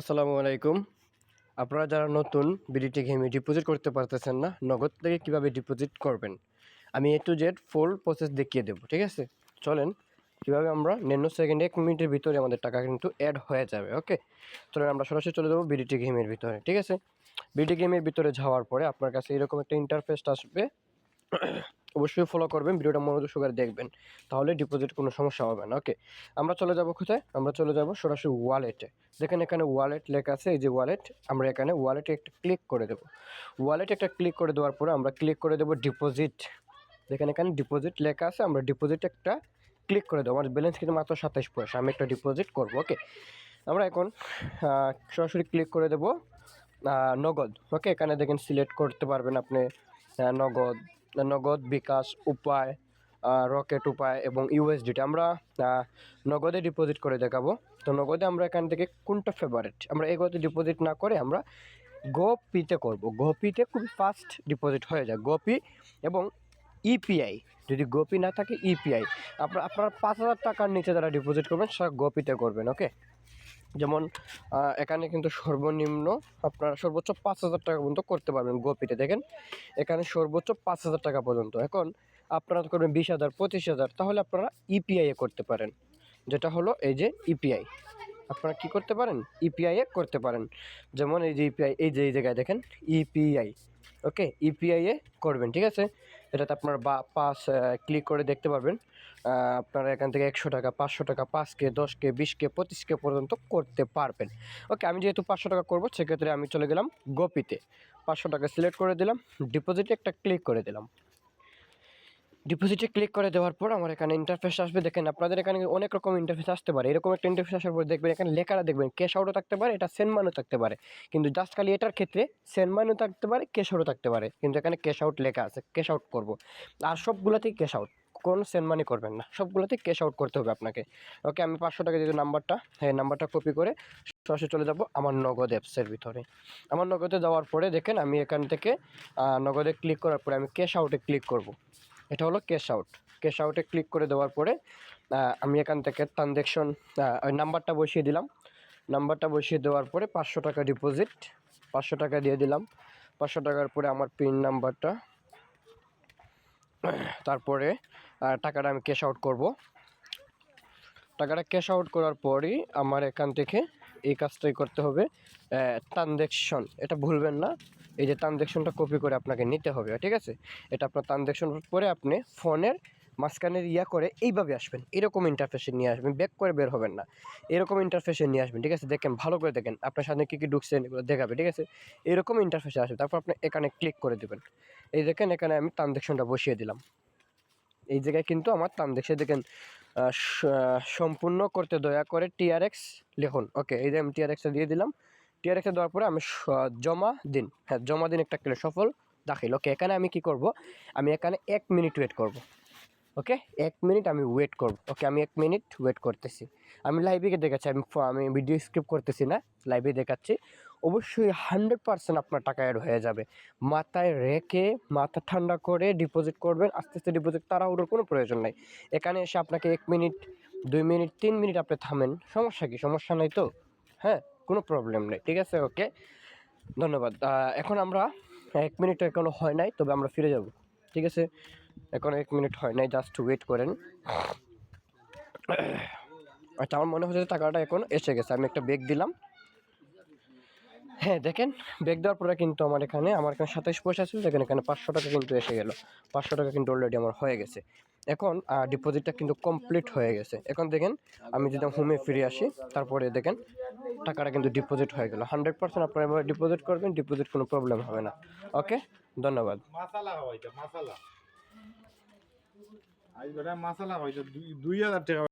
আসসালামু আলাইকুম। আপনারা যারা নতুন বিডিটি গেমে ডিপোজিট করতে পারতেছেন না, নগদ থেকে কীভাবে ডিপোজিট করবেন? আমি A to Z full process দেখিয়ে দেবো, ঠিক আছে? চলেন, কীভাবে আমরা নিম্ন সেকেন্ড এক মিনিটের ভিতরে আমাদের টাকা কিন্তু অ্যাড হয়ে যাবে, ওকে? চলেন আমরা সরাসরি চলে যাব বিডিটি গেমের ভিতরে, ঠিক আছে? বিডিটি গেমের ভিতরে যাওয়ার পরে আপনার কাছে এরকম একটা ইন্টারফেস আসবে। অবশ্যই ফলো করবেন, ভিডিওটা মনোযোগ সহকারে দেখবেন, তাহলে ডিপোজিট কোনো সমস্যা হবে না ওকে আমরা চলে যাব কোথায়? আমরা চলে যাব সরাসরি ওয়ালেটে দেখেন এখানে ওয়ালেট লেখা আছে, এই যে ওয়ালেট আমরা এখানে ওয়ালেটে একটা ক্লিক করে দেবো। ওয়ালেটে একটা ক্লিক করে দেওয়ার পরে আমরা ক্লিক করে দেবো ডিপোজিট দেখেন এখানে ডিপোজিট লেখা আছে, আমরা ডিপোজিট একটা ক্লিক করে দেবো। আমার ব্যালেন্স কিন্তু মাত্র সাতাইশ পয়সা, আমি একটা ডিপোজিট করব ওকে আমরা এখন সরাসরি ক্লিক করে দেবো নগদ ওকে এখানে দেখেন সিলেক্ট করতে পারবেন আপনি নগদ নগদ বিকাশ উপায় রকেট উপায় এবং ইউএসডিটি আমরা নগদে ডিপোজিট করে দেখাবো। তো নগদে আমরা এখান থেকে কোনটা ফেভারিট আমরা এগোতে ডিপোজিট না করে আমরা গোপিতে করব। গোপিতে খুব ফাস্ট ডিপোজিট হয়ে যায়। গোপি এবং ইপিআই যদি গোপি না থাকে ইপিআই আপনার আপনার পাঁচ হাজার টাকার নিচে যারা ডিপোজিট করবেন সেটা গোপিতে করবেন ওকে যেমন এখানে কিন্তু সর্বনিম্ন আপনারা সর্বোচ্চ পাঁচ হাজার টাকা পর্যন্ত করতে পারবেন গোপিতে, দেখেন। এখানে সর্বোচ্চ পাঁচ হাজার টাকা পর্যন্ত। এখন আপনারা করবেন বিশ হাজার, পঁচিশ হাজার, তাহলে আপনারা ইপিআই এ করতে পারেন। যেটা হলো এই যে ইপিআই আপনারা কি করতে পারেন? ইপিআই এ করতে পারেন। যেমন এই যে ইপিআই এই যে, এই জায়গায় দেখেন ইপিআই ওকে? ইপিআই এ করবেন, ঠিক আছে? এটাতে আপনার বা পাস ক্লিক করে দেখতে পারবেন। আপনারা এখান থেকে একশো টাকা, পাঁচশো টাকা, পাঁচ কে, দশ কে, বিশ কে, পঁচিশ কে পর্যন্ত করতে পারবেন। ওকে আমি যেহেতু পাঁচশো টাকা করব, সেক্ষেত্রে আমি চলে গেলাম গোপিতে পাঁচশো টাকা সিলেক্ট করে দিলাম ডিপোজিটে একটা ক্লিক করে দিলাম। ডিপোজিটে ক্লিক করে দেওয়ার পর আমার এখানে ইন্টারফেস আসবে। দেখেন আপনাদের এখানে অনেক রকম ইন্টারফেস আসতে পারে। এরকম একটা ইন্টারফেস আসার পর দেখবেন এখানে লেখাটা দেখবেন ক্যাশ আউটও থাকতে পারে, এটা সেন্ড মানও থাকতে পারে। কিন্তু জাস্ট খালি এটার ক্ষেত্রে সেন্ড মানও থাকতে পারে ক্যাশ আউটও থাকতে পারে। কিন্তু এখানে ক্যাশ আউট লেখা আছে ক্যাশ আউট করব। আর সবগুলোতেই ক্যাশ আউট কোনো সেন্ড মানি করবেন না। সবগুলোতেই ক্যাশ আউট করতে হবে আপনাকে। ওকে আমি পাঁচশো টাকা যেহেতু নাম্বারটা হ্যাঁ নাম্বারটা কপি করে সরাসরি চলে যাব আমার নগদ অ্যাপসের ভিতরে। আমার নগদে যাওয়ার পরে দেখেন আমি এখান থেকে নগদে ক্লিক করার পরে আমি ক্যাশ আউটে ক্লিক করব। এটা হলো ক্যাশ আউট ক্যাশ আউটে ক্লিক করে দেওয়ার পরে আমি এখান থেকে ট্রানজ্যাকশন ওই নাম্বারটা বসিয়ে দিলাম। নাম্বারটা বসিয়ে দেওয়ার পরে পাঁচশো টাকা ডিপোজিট পাঁচশো টাকা দিয়ে দিলাম। পাঁচশো টাকার পরে আমার পিন নাম্বারটা তারপরে টাকাটা আমি ক্যাশ আউট করব। টাকাটা ক্যাশ আউট করার পরই আমার এখান থেকে এই কাজটাই করতে হবে। ট্রানজ্যাকশন এটা ভুলবেন না। এই যে ট্রানজ্যাকশনটা কপি করে আপনাকে নিতে হবে, ঠিক আছে? এটা আপনার ট্রানজ্যাকশন পরে আপনি ফোনের মাঝখানের ইয়া করে এইভাবে আসবেন। এরকম ইন্টারফেসে নিয়ে আসবেন ব্যাক করে বের হবেন না। এরকম ইন্টারফেসে নিয়ে আসবেন, ঠিক আছে? দেখেন, ভালো করে দেখেন, আপনার সামনে কী কী ঢুকছেন এগুলো দেখাবে, ঠিক আছে? এরকম ইন্টারফেসে আসবে, তারপর আপনি এখানে ক্লিক করে দেবেন। এই দেখেন, এখানে আমি ট্রানজ্যাকশনটা বসিয়ে দিলাম। এই জায়গায় কিন্তু আমার ট্রানজ্যাকশন দেখেন সম্পূর্ণ করতে দয়া করে টিআরএক্স লিখুন। ওকে, এই যে আমি টিআরএক্সটা দিয়ে দিলাম। টিআরএক্সে দেওয়ার পরে আমি জমা দিন। হ্যাঁ জমা দিন একটা সফল দাখিল। ওকে, এখানে আমি কি করব? আমি এখানে এক মিনিট ওয়েট করব। ওকে? এক মিনিট আমি ওয়েট করব। ওকে, আমি এক মিনিট ওয়েট করতেছি। আমি লাইভে দেখাচ্ছি, আমি আমি ভিডিও স্ক্রিপ্ট করতেছি না লাইভে দেখাচ্ছি। অবশ্যই হান্ড্রেড পার্সেন্ট আপনার টাকা অ্যাড হয়ে যাবে। মাথায় রেখে, মাথা ঠান্ডা করে ডিপোজিট করবেন, আস্তে আস্তে ডিপোজিট তাড়াহুড়োর কোনো প্রয়োজন নাই। এখানে এসে আপনাকে এক মিনিট, দুই মিনিট, তিন মিনিট আপনি থামেন। সমস্যা কি? সমস্যা নাই তো? হ্যাঁ কোনো প্রবলেম নেই। ঠিক আছে, ওকে? ধন্যবাদ। এখন আমরা এক মিনিট এখনও হয় নাই, তবে আমরা ফিরে যাব। ঠিক আছে? এখন এক মিনিট হয় নাই জাস্ট ওয়েট করেন। আচ্ছা আমার মনে হচ্ছে টাকাটা এখন এসে গেছে। আমি একটা বেগ দিলাম। হ্যাঁ দেখেন বেগ দেওয়ার পরে কিন্তু আমার এখানে আমার এখানে সাতাইশ পয়সা ছিল, দেখেন এখানে পাঁচশো টাকা কিন্তু এসে গেল। পাঁচশো টাকা কিন্তু অলরেডি আমার হয়ে গেছে। এখন ডিপোজিটটা কিন্তু কমপ্লিট হয়ে গেছে। এখন দেখেন, আমি যদি হোমে ফিরে আসি, তারপরে দেখেন, টাকাটা কিন্তু ডিপোজিট হয়ে গেল। হান্ড্রেড পার্সেন্ট আপনারা ডিপোজিট করবেন ডিপোজিট কোনো প্রবলেম হবে না। ওকে ধন্যবাদ। আজ বেটা মাসালা হয়তো দুই হাজার টাকা